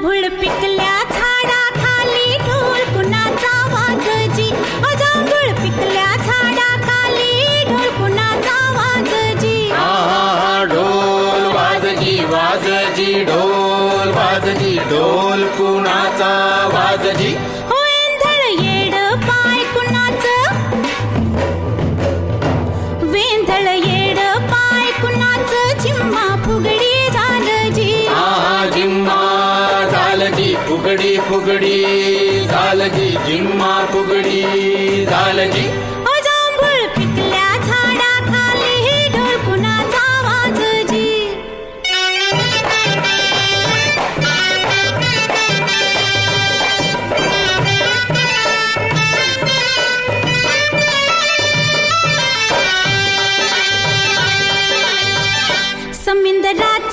जांभूळ पिकल्या झाडा खाली ढोल कुणाचा वाजजी अ जांभूळ पिकल्या झाडा खाली ढोल कुणाचा वाजजी आहा ढोल वाजजी वाजजी ढोल वाजजी ढोल कुणाचा वाजजी फुगडी फुगडी झालजी जिम्मा फुगडी झालजी जांभूळ पिकल्या जी समिंदरात